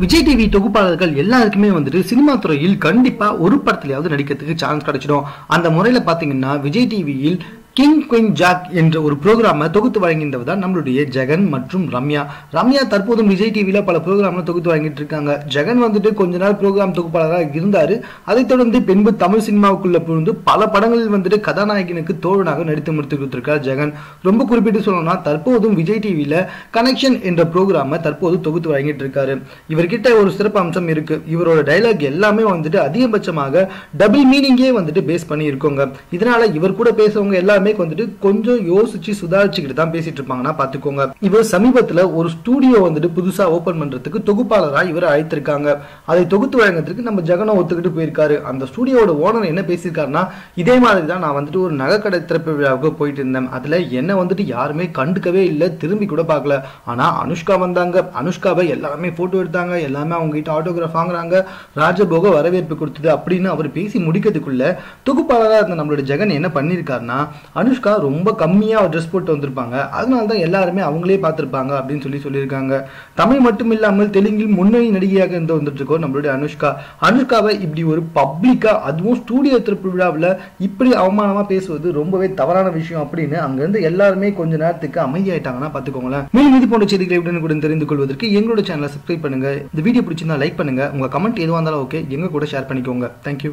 Vijay TV தொகுப்பாளர்கள் எல்லாருக்குமே வந்துட்டு cinema துறையில் கண்டிப்பா ஒரு படத்துலயாவது நடிக்கிறதுக்கு சான்ஸ் கிடைச்சிடும். அந்த முறையில பாத்தீங்கன்னா விஜய் டிவியில் கிங் குயின் ஜாக் என்ற ஒரு ப்ரோக்ராமை தொகுத்து வழங்கின்றவர் தான் நம்மளுடைய ஜெகன் மற்றும் ரம்யா. ரம்யா தற்போதும் விஜய் டிவியில் பல ப்ரோக்ராம்ல தொகுத்து வழங்கிட்டு இருக்காங்க ஜெகன் வந்துட்டு கொஞ்ச நாள் ப்ரோக்ராம் தொகுப்பாளராக இருந்தார். அதைத் தொடர்ந்து பின்பு தமிழ் சினிமாவுக்குள்ள புகுந்து பல படங்களில் வந்துட்டு கதாநாயகனுக்கு தோழனாக நடித்து முடித்து கொடுத்திருக்கார் ஜெகன். ரொம்ப குறிப்பிட்டு சொல்லணும்னா தற்போதும் விஜய் டிவியில் கனெக்ஷன் என்ற ப்ரோக்ராமை தற்போது தொகுத்து வழங்கிட்டு இருக்காரு இவர்கிட்ட ஒரு சிறப்பு அம்சம் இருக்கு. இவரோட டைலாக் எல்லாமே வந்துட்டு அதிகபட்சமாக டபுள் மீனிங்கே வந்துட்டு பேஸ் பண்ணி இருக்கோங்க இதனால இவர் கூட பேசுறவங்க எல்லாமே வந்துட்டு கொஞ்சம் யோசிச்சு சுதாரிச்சுக்கிட்டு தான் பேசிட்டு இருப்பாங்கன்னா பாத்துக்கோங்க. இவர் சமீபத்துல ஒரு ஸ்டூடியோ வந்துட்டு புதுசா ஓபன் பண்றதுக்கு தொகுப்பாளரா இவர் அழைத்திருக்காங்க. அதை தொகுத்து வழங்குறதுக்கு நம்ம ஜெகனை ஒத்துக்கிட்டு போயிருக்காரு. அந்த ஸ்டூடியோட ஓனர் என்ன பேசியிருக்காருன்னா இதே மாதிரி தான் நான் வந்துட்டு ஒரு நகைக்கடை திறப்பு விழாவுக்கு போயிட்டு இருந்தேன். அதுல என்ன வந்துட்டு யாருமே கண்டுக்கவே இல்லை திரும்பி கூட பார்க்கல. ஆனா அனுஷ்கா வந்தாங்க. அனுஷ்காவை எல்லாருமே போட்டோ எடுத்தாங்க. எல்லாமே அவங்க கிட்ட ஆட்டோகிராஃப் வாங்குறாங்க. ராஜபோக வரவேற்பு கொடுத்தது அப்படின்னு அவர் பேசி முடிக்கிறதுக்குள்ள தொகுப்பாளராக இருந்த நம்மளோட ஜெகன் என்ன பண்ணியிருக்காருன்னா அனுஷ்கா ரொம்ப கம்மியா ட்ரெஸ் போட்டு வந்திருப்பாங்க. அதனால தான் எல்லாருமே அவங்களே பார்த்துருப்பாங்க அப்படின்னு சொல்லி சொல்லியிருக்காங்க. தமிழ் மட்டும் இல்லாமல் தெலுங்கில் முன்னணி நடிகையாக இருந்து வந்துட்டுருக்கோம் நம்மளுடைய அனுஷ்கா. அனுஷ்காவை இப்படி ஒரு பப்ளிக்காக அதுவும் ஸ்டூடியோ திறப்பு விழாவில் இப்படி அவமானமாக பேசுவது ரொம்பவே தவறான விஷயம் அப்படின்னு அங்கேருந்து எல்லாருமே கொஞ்ச நேரத்துக்கு அமைதியாயிட்டாங்கன்னா பார்த்துக்கோங்களேன். மேலும் இது போன்ற செய்திகளை உடனுக்குடன் தெரிந்து கொள்வதற்கு எங்களோட சேனலை சப்ஸ்கிரைப் பண்ணுங்க. இந்த வீடியோ பிடிச்சிருந்தா லைக் பண்ணுங்க. உங்கள் கமெண்ட் எதுவாக இருந்தாலும் ஓகே எங்கள் கூட ஷேர் பண்ணிக்கோங்க. தேங்க்யூ